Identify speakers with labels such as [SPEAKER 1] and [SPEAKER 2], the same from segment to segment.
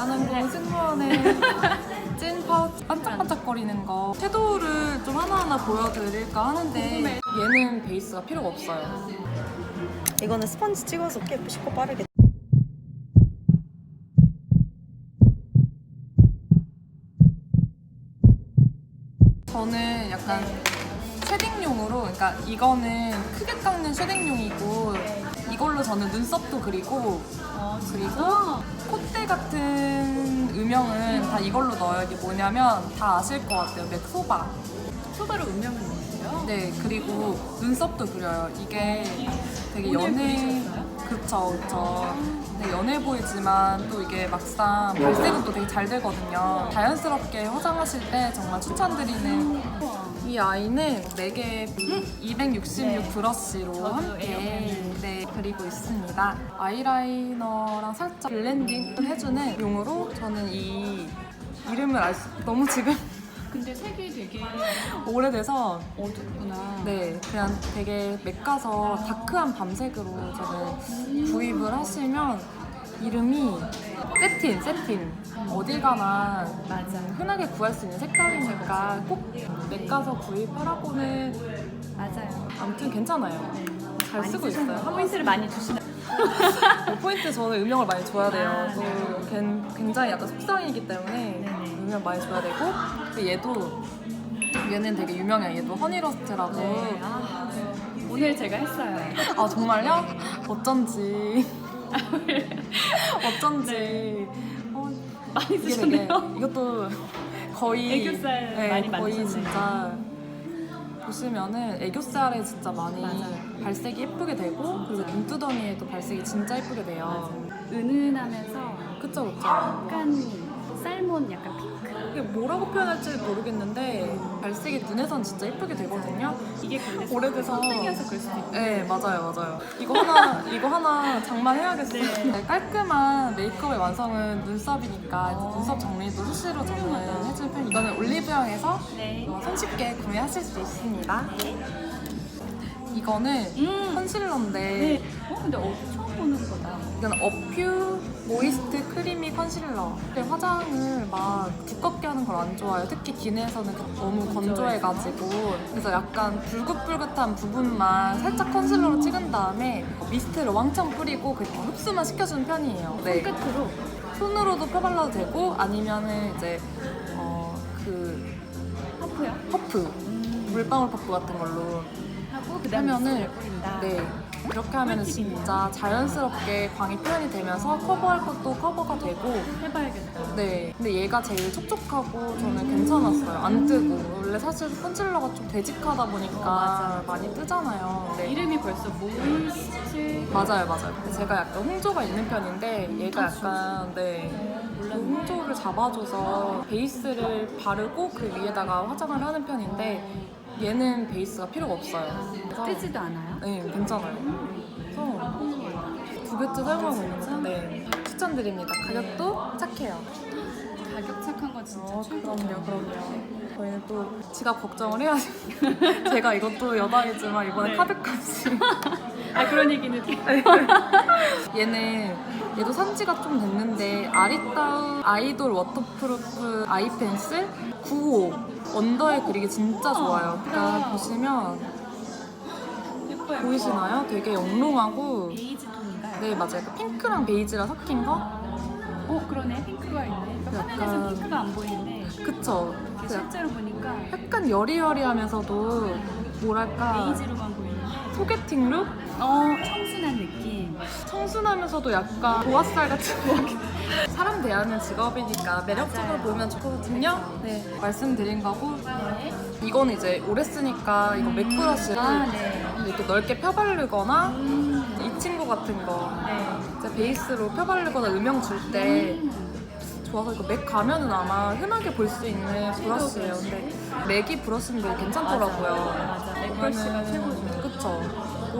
[SPEAKER 1] 나는 그 승무원의 찐 파우치 반짝반짝거리는 거. 섀도우를 좀 하나하나 보여드릴까 하는데 얘는 베이스가 필요가 없어요.
[SPEAKER 2] 이거는 스펀지 찍어서 깨 씻고 빠르게.
[SPEAKER 1] 저는 약간 쉐딩용으로 그러니까 이거는 크게 깎는 쉐딩용이고 이걸로 저는 눈썹도 그리고 그리고 콧대 같은 음영은 다 이걸로 넣어요. 이게 뭐냐면 다 아실 것 같아요. 맥 소바.
[SPEAKER 3] 소바로 음영을 넣었어요?
[SPEAKER 1] 네, 그리고 눈썹도 그려요. 이게 되게
[SPEAKER 3] 오늘
[SPEAKER 1] 연해.
[SPEAKER 3] 그리셨어요?
[SPEAKER 1] 그쵸, 그쵸. 되게 연해 보이지만 또 이게 막상 발색은 또 되게 잘 되거든요. 자연스럽게 화장하실 때 정말 추천드리는 이 아이는 4개 266 브러쉬로
[SPEAKER 3] 저도
[SPEAKER 1] 함께
[SPEAKER 3] 에어컨을.
[SPEAKER 1] 네, 그리고 있습니다. 아이라이너랑 살짝 블렌딩을 해주는 용으로 저는 이 이름을 알 수, 너무 지금
[SPEAKER 3] 근데 색이 되게
[SPEAKER 1] 오래돼서
[SPEAKER 3] 어둡구나.
[SPEAKER 1] 네, 그냥 되게 맥가서 다크한 밤색으로 저는 구입을 하시면 이름이 세틴, 세틴. 어딜 가나. 흔하게 구할 수 있는 색깔이니까 꼭 맥가서 구입하라고는
[SPEAKER 3] 맞아요.
[SPEAKER 1] 아무튼 괜찮아요. 잘 쓰고 있어요. 한
[SPEAKER 3] 포인트를 많이 주시나?
[SPEAKER 1] 번 포인트 저는 음영을 많이 줘야 돼요. 또 괜- 굉장히 약간 속상이기 때문에
[SPEAKER 3] 네네.
[SPEAKER 1] 음영 많이 줘야 되고 근데 얘도 얘는 되게 유명해요. 얘도 허니러스트라고
[SPEAKER 3] 네. 아, 오늘 제가 했어요.
[SPEAKER 1] 아 정말요? 어쩐지 어쩐지 어,
[SPEAKER 3] 많이
[SPEAKER 1] 이게 되게
[SPEAKER 3] 쓰셨네요.
[SPEAKER 1] 이것도 거의
[SPEAKER 3] 애교살
[SPEAKER 1] 네,
[SPEAKER 3] 많이
[SPEAKER 1] 거의
[SPEAKER 3] 만드셨네.
[SPEAKER 1] 진짜 보시면은 애교살에 진짜 많이
[SPEAKER 3] 맞아요.
[SPEAKER 1] 발색이 예쁘게 되고 그리고 눈두덩이에도 발색이 진짜 예쁘게 돼요.
[SPEAKER 3] 은은하면서
[SPEAKER 1] 그쵸 그쵸.
[SPEAKER 3] 약간 살몬 약간 핑크.
[SPEAKER 1] 이게 뭐라고 표현할지 모르겠는데 발색이 눈에선 진짜 예쁘게 되거든요.
[SPEAKER 3] 이게 근데
[SPEAKER 1] 오래돼서
[SPEAKER 3] 선택이어서 그럴 수도 있고.
[SPEAKER 1] 네 맞아요 맞아요 이거 하나 이거 하나 장만해야겠어요 네, 깔끔한 메이크업의 완성은 눈썹이니까 이제 눈썹 정리도 수시로 저는 해주는 편 이거는 올리브영에서
[SPEAKER 3] 네.
[SPEAKER 1] 어, 손쉽게 구매하실 수 있습니다 이거는
[SPEAKER 3] 음.
[SPEAKER 1] 컨실러인데
[SPEAKER 3] 네. 어 근데 어, 처음 보는 거다.
[SPEAKER 1] 이건 어퓨 모이스트 크리미 컨실러. 근데 화장을 막 두껍게 하는 걸 안 좋아해요. 특히 기내에서는 너무 건조해가지고. 그래서 약간 불긋불긋한 부분만 살짝 컨실러로 찍은 다음에 미스트를 왕창 뿌리고 그렇게 흡수만 시켜주는 편이에요. 네.
[SPEAKER 3] 끝으로
[SPEAKER 1] 손으로도 펴발라도 되고 아니면은 이제 어, 그
[SPEAKER 3] 퍼프요.
[SPEAKER 1] 퍼프. 물방울 퍼프 같은 걸로
[SPEAKER 3] 하고 그다음에
[SPEAKER 1] 하면은
[SPEAKER 3] 뿌린다.
[SPEAKER 1] 네 이렇게 하면은 진짜 자연스럽게 광이 표현이 되면서 커버할 것도 커버가 되고
[SPEAKER 3] 해봐야겠다.
[SPEAKER 1] 네. 근데 얘가 제일 촉촉하고 저는 괜찮았어요. 안 뜨고. 원래 사실 컨실러가 좀 되직하다 보니까
[SPEAKER 3] 어.
[SPEAKER 1] 많이 뜨잖아요. 네.
[SPEAKER 3] 이름이 벌써 모이스트
[SPEAKER 1] 맞아요 맞아요. 근데 제가 약간 홍조가 있는 편인데 얘가
[SPEAKER 3] 아,
[SPEAKER 1] 약간 네. 그 홍조를 잡아줘서 베이스를 바르고 그 위에다가 화장을 하는 편인데 얘는 베이스가 필요가 없어요 그래서
[SPEAKER 3] 뜨지도 않아요.
[SPEAKER 1] 네, 괜찮아요. 그래서 두 개째 사용하고 있는 네, 추천드립니다. 가격도 착해요.
[SPEAKER 3] 가격 착한 거 진짜
[SPEAKER 1] 어,
[SPEAKER 3] 최고.
[SPEAKER 1] 그럼요, 그럼요. 저희는 또 지갑 걱정을 해야죠. 제가 이것도 여당이지만 이번에
[SPEAKER 3] 네.
[SPEAKER 1] 카드값이
[SPEAKER 3] 아 그런 얘기는
[SPEAKER 1] 얘는 얘도 산지가 좀 됐는데 아리따운 아이돌 워터프루프 아이 펜슬 95 언더에 그리기 진짜 좋아요. 그러니까
[SPEAKER 3] 예쁘다.
[SPEAKER 1] 보시면
[SPEAKER 3] 예뻐요.
[SPEAKER 1] 보이시나요? 되게 영롱하고
[SPEAKER 3] 베이지 톤인가요?
[SPEAKER 1] 네 맞아요. 그 핑크랑 베이지랑 섞인 거?
[SPEAKER 3] 어 그러네 핑크가 있네. 그러니까
[SPEAKER 1] 약간-
[SPEAKER 3] 화면에서 핑크가 안 보이는데
[SPEAKER 1] 그쵸.
[SPEAKER 3] 이렇게
[SPEAKER 1] 그
[SPEAKER 3] 실제로 보니까
[SPEAKER 1] 약간 여리여리하면서도 뭐랄까
[SPEAKER 3] 베이지로만 보이는데
[SPEAKER 1] 소개팅 룩?
[SPEAKER 3] 어 청순한 느낌.
[SPEAKER 1] 청순하면서도 약간 보아살 같은 사람 대하는 직업이니까 매력적으로. 보면 좋거든요. 네 말씀드린 거고
[SPEAKER 3] 네.
[SPEAKER 1] 이건 이제 오래 쓰니까 이거 맥브러쉬를
[SPEAKER 3] 아 네.
[SPEAKER 1] 이렇게 넓게 펴바르거나
[SPEAKER 3] 음,
[SPEAKER 1] 이 친구 같은 거
[SPEAKER 3] 네.
[SPEAKER 1] 이제 베이스로 펴바르거나 음영 줄때
[SPEAKER 3] 음.
[SPEAKER 1] 좋아서 이거 맥 가면은 아마 흔하게 볼 수 있는 브러쉬예요. 근데 맥이 브러쉬는 되게 괜찮더라고요.
[SPEAKER 3] 맞아. 맞아. 맥 브러쉬가 최고죠.
[SPEAKER 1] 그쵸.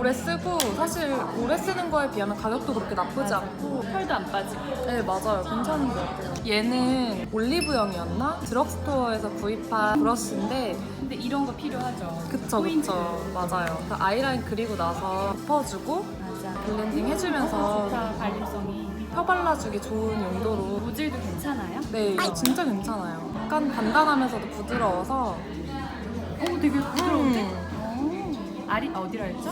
[SPEAKER 1] 오래 쓰고 사실 오래 쓰는 거에 비하면 가격도 그렇게 나쁘지 않고
[SPEAKER 3] 털도 안 빠지고.
[SPEAKER 1] 네 맞아요 괜찮은 것 같아요 얘는 올리브영이었나? 드럭스토어에서 구입한 브러쉬인데
[SPEAKER 3] 근데 이런 거 필요하죠.
[SPEAKER 1] 그쵸
[SPEAKER 3] 포인트.
[SPEAKER 1] 그쵸 맞아요 그래서 아이라인 그리고 나서 덮어주고
[SPEAKER 3] 맞아.
[SPEAKER 1] 블렌딩
[SPEAKER 3] 어,
[SPEAKER 1] 해주면서
[SPEAKER 3] 좋다 발림성이.
[SPEAKER 1] 펴 발라주기 좋은 용도로
[SPEAKER 3] 모질도 괜찮아요?
[SPEAKER 1] 네 이거 진짜 괜찮아요 약간 단단하면서도 부드러워서
[SPEAKER 3] 오 되게 부드러운데?
[SPEAKER 1] 음,
[SPEAKER 3] 오, 아리 어디라 했죠?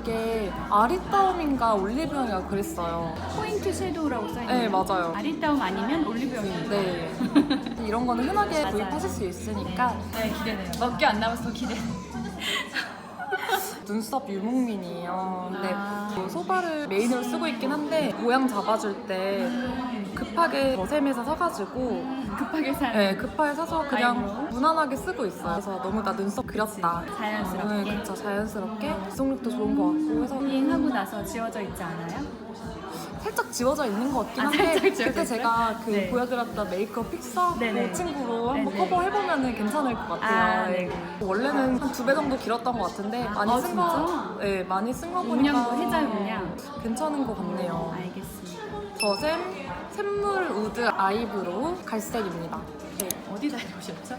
[SPEAKER 1] 이게 아리따움인가 올리브영이가 그랬어요.
[SPEAKER 3] 포인트 섀도우라고 써있는
[SPEAKER 1] 네 맞아요.
[SPEAKER 3] 아리따움 아니면 올리브영입니다
[SPEAKER 1] 네. 이런 거는 흔하게
[SPEAKER 3] 맞아요.
[SPEAKER 1] 구입하실 수 있으니까.
[SPEAKER 3] 네 기대돼요. 몇 개안더 기대
[SPEAKER 1] 눈썹 유목민이에요. 근데
[SPEAKER 3] 아.
[SPEAKER 1] 뭐 소바를 메인으로 쓰고 있긴 한데 모양 잡아줄 때 급하게 거셈에서 사가지고
[SPEAKER 3] 급하게 살
[SPEAKER 1] 네, 급하게 사서 그냥. 무난하게 쓰고 있어요. 그래서 너무 나 눈썹 그렸다.
[SPEAKER 3] 자연스럽게
[SPEAKER 1] 네, 그쵸. 자연스럽게 지속력도 좋은 것 같고 해서
[SPEAKER 3] 비행하고 나서 지워져 있지 않아요?
[SPEAKER 1] 살짝 지워져 있는 것 같긴
[SPEAKER 3] 아,
[SPEAKER 1] 한데
[SPEAKER 3] 살짝 지워져
[SPEAKER 1] 그때
[SPEAKER 3] 있어요?
[SPEAKER 1] 제가 그
[SPEAKER 3] 네.
[SPEAKER 1] 보여드렸던 메이크업 픽서
[SPEAKER 3] 네네.
[SPEAKER 1] 그 친구로 한번
[SPEAKER 3] 네네.
[SPEAKER 1] 커버 해보면 괜찮을 것 같아요.
[SPEAKER 3] 아, 네.
[SPEAKER 1] 원래는 한 두 배 정도 길었던 것 같은데 많이
[SPEAKER 3] 아,
[SPEAKER 1] 쓴 거,
[SPEAKER 3] 진짜?
[SPEAKER 1] 네, 많이 쓴 거 보니까
[SPEAKER 3] 용량도 해자 용량
[SPEAKER 1] 괜찮은 것 같네요.
[SPEAKER 3] 알겠습니다
[SPEAKER 1] 더샘 샘물 우드 아이브로우 갈색입니다. 네,
[SPEAKER 3] 어디 다녀오셨죠?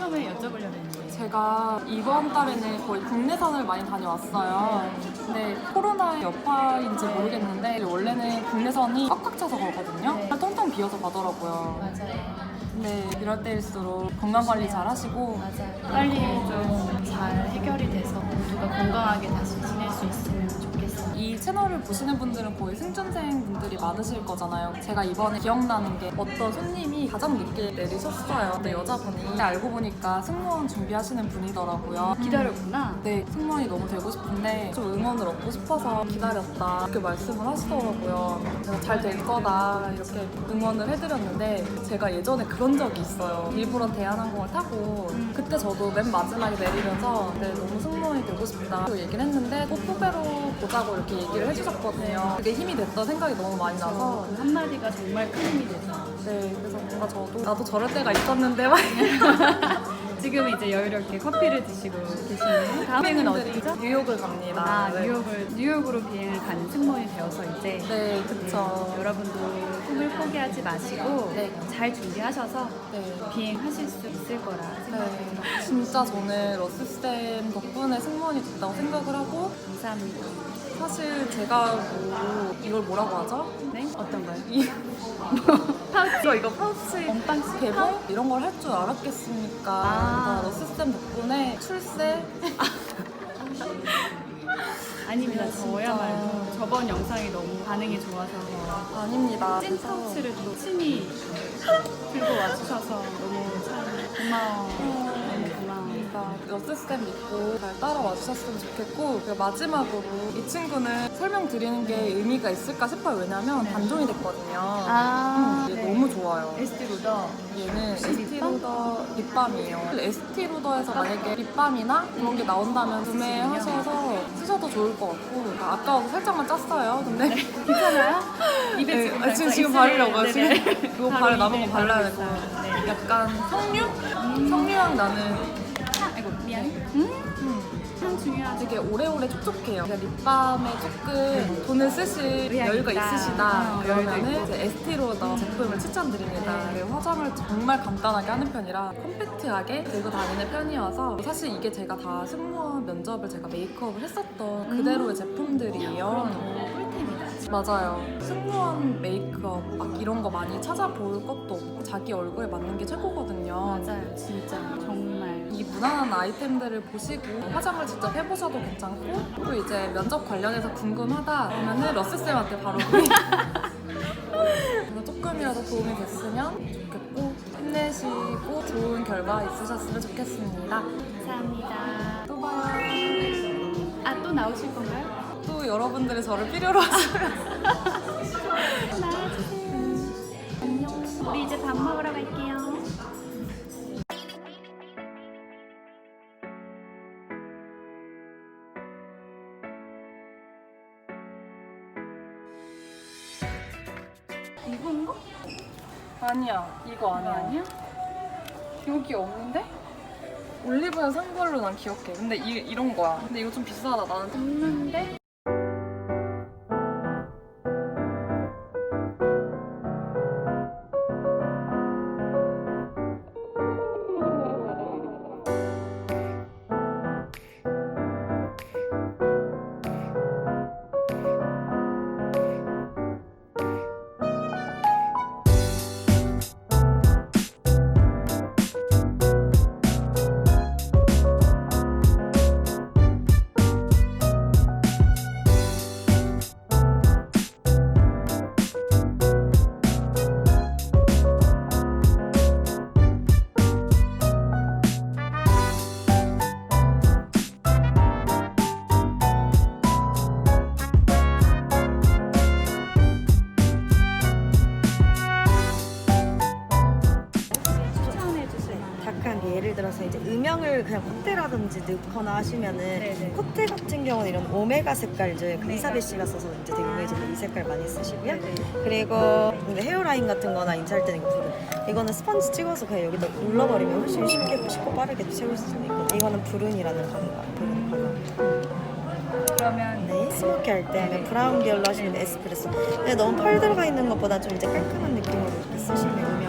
[SPEAKER 3] 처음에 여쭤보려고 했는데
[SPEAKER 1] 제가 이번 달에는 거의 국내산을 많이 다녀왔어요. 근데 코로나 여파인지 모르겠는데 원래는 국내선이 꽉꽉 차서 가거든요.
[SPEAKER 3] 네.
[SPEAKER 1] 텅텅 비어서 가더라고요.
[SPEAKER 3] 맞아요
[SPEAKER 1] 근데 이럴 때일수록 건강 관리 잘 하시고
[SPEAKER 3] 맞아요 빨리 좀 잘 해결이 돼서 모두가 건강하게 다시 지낼 수 있으면
[SPEAKER 1] 이 채널을 보시는 분들은 거의 승준생 분들이 많으실 거잖아요. 제가 이번에 기억나는 게 어떤 손님이 가장 늦게 내리셨어요. 근데 여자분이 알고 보니까 승무원 준비하시는 분이더라고요.
[SPEAKER 3] 기다렸구나
[SPEAKER 1] 네, 승무원이 너무 되고 싶은데 좀 응원을 얻고 싶어서 기다렸다 이렇게 말씀을 하시더라고요. 제가 잘 될 거다 이렇게 응원을 해드렸는데 제가 예전에 그런 적이 있어요. 일부러 대한항공을 타고 그때 저도 맨 마지막에 내리면서 네, 너무 승무원이 되고 싶다 고 얘기를 했는데 꼭 후배로 보자고 이렇게 얘기를 해주셨거든요. 그게 힘이 됐던 생각이 너무 많이 나서
[SPEAKER 3] 그 한마디가 정말 큰 힘이 되죠
[SPEAKER 1] 네, 그래서 뭔가 저도 나도 저럴 때가 있었는데 막
[SPEAKER 3] 지금 이제 여유롭게 커피를 드시고 계시는 다음 여행은 어디죠?
[SPEAKER 1] 뉴욕을 갑니다.
[SPEAKER 3] 아
[SPEAKER 1] 네.
[SPEAKER 3] 뉴욕을 뉴욕으로 비행을 가는 승무원이 되어서 이제
[SPEAKER 1] 네, 그쵸.
[SPEAKER 3] 여러분도 꿈을 포기하지 마시고
[SPEAKER 1] 네.
[SPEAKER 3] 잘 준비하셔서
[SPEAKER 1] 네.
[SPEAKER 3] 비행하실 수 있을 거라 생각합니다.
[SPEAKER 1] 네, 진짜 저는 러스쌤 덕분에 승무원이 됐다고 생각을 하고
[SPEAKER 3] 감사합니다.
[SPEAKER 1] 사실 제가 뭐 이걸 뭐라고 하죠?
[SPEAKER 3] 네? 어떤 거요?
[SPEAKER 1] 이 파우치 이거 파우치
[SPEAKER 3] 언박싱
[SPEAKER 1] 개봉 이런 걸 할 줄 알았겠습니까?
[SPEAKER 3] 아.
[SPEAKER 1] 러스쌤 덕분에 출세
[SPEAKER 3] 아닙니다.
[SPEAKER 1] 네.
[SPEAKER 3] 저야말로 저번 영상이 너무 반응이 좋아서
[SPEAKER 1] 아닙니다.
[SPEAKER 3] 찐 파우치를 또 친히 들고 와주셔서 너무 참 고마워.
[SPEAKER 1] 그러니까 러스쌤 믿고 잘 따라와 주셨으면 좋겠고 그리고 마지막으로 이 친구는 설명드리는 게 의미가 있을까 싶어요. 왜냐면
[SPEAKER 3] 네.
[SPEAKER 1] 단종이 됐거든요.
[SPEAKER 3] 아,
[SPEAKER 1] 음, 얘
[SPEAKER 3] 네.
[SPEAKER 1] 너무 좋아요.
[SPEAKER 3] 에스티 로더.
[SPEAKER 1] 얘는
[SPEAKER 3] 혹시
[SPEAKER 1] 에스티로더 립밤이에요. 에스티로더에서 만약에 립밤이나 그런 게 나온다면 구매하셔서 쓰셔도 좋을 것 같고 그러니까 아까워서 살짝만 짰어요. 근데
[SPEAKER 3] 괜찮아요? 입에
[SPEAKER 1] 네,
[SPEAKER 3] 지금
[SPEAKER 1] 아, 지금 지금 바르려고요. 지금 이거
[SPEAKER 3] 바로
[SPEAKER 1] 바르 남은 거 발라야 되고.
[SPEAKER 3] 네.
[SPEAKER 1] 약간 석류? 석류향 나는
[SPEAKER 3] 아이고 미안. 음? 참 중요하지.
[SPEAKER 1] 되게 오래오래 촉촉해요. 그냥 립밤에 조금 돈을 쓰실 여유가
[SPEAKER 3] 있다.
[SPEAKER 1] 있으시다
[SPEAKER 3] 어,
[SPEAKER 1] 그러면은 이제 에스티로더 제품을 추천드립니다.
[SPEAKER 3] 네.
[SPEAKER 1] 화장을 정말 간단하게 하는 편이라 컴팩트하게 들고 다니는 편이어서 사실 이게 제가 다 승무원 면접을 제가 메이크업을 했었던 그대로의 제품들이에요. 맞아요. 승무원 메이크업 막 이런 거 많이 찾아볼 것도 없고 자기 얼굴에 맞는 게 최고거든요.
[SPEAKER 3] 맞아요, 진짜 정말.
[SPEAKER 1] 이 무난한 아이템들을 보시고 화장을 직접 해보셔도 괜찮고 또 이제 면접 관련해서 궁금하다 그러면은 러스쌤한테 바로 조금이라도 도움이 됐으면 좋겠고 힘내시고 좋은 결과 있으셨으면 좋겠습니다
[SPEAKER 3] 감사합니다.
[SPEAKER 1] 또 봐요
[SPEAKER 3] 아 또 나오실 건가요?
[SPEAKER 1] 또 여러분들이 저를 필요로 하시면
[SPEAKER 3] 나와주세요. 안녕. 우리 이제 밥 먹으러 갈게요. 이건가?
[SPEAKER 1] 아니야 이거 아니야
[SPEAKER 3] 아니야?
[SPEAKER 1] 여기 없는데? 올리브영 산 걸로 난 기억해 근데 이, 이런 거야 근데 이거 좀 비싸다 나는
[SPEAKER 3] 없는데?
[SPEAKER 2] 그냥 콧대라든지 넣거나 하시면은
[SPEAKER 3] 네네.
[SPEAKER 2] 콧대 같은 경우는 이런 오메가 색깔 이제 그
[SPEAKER 3] 오메가.
[SPEAKER 2] 이사벨 씨가 써서 이제 되게 유명해졌는데 이 색깔 많이 쓰시고요. 그리고 헤어라인 같은 거나 인사할 때는 이거 부른 이거는 스펀지 찍어서 그냥 여기다 눌러버리면 훨씬 쉽게 쉽고 빠르게 채울 수 있고 이거는 브룬이라는 컬러 브룬 컬러
[SPEAKER 3] 그러면
[SPEAKER 2] 네 스모키 할때 하면 브라운 계열로 하시면 에스프레소 근데 너무 펄 들어가 있는 것보다 좀 이제 깔끔한 느낌으로 이렇게 쓰시면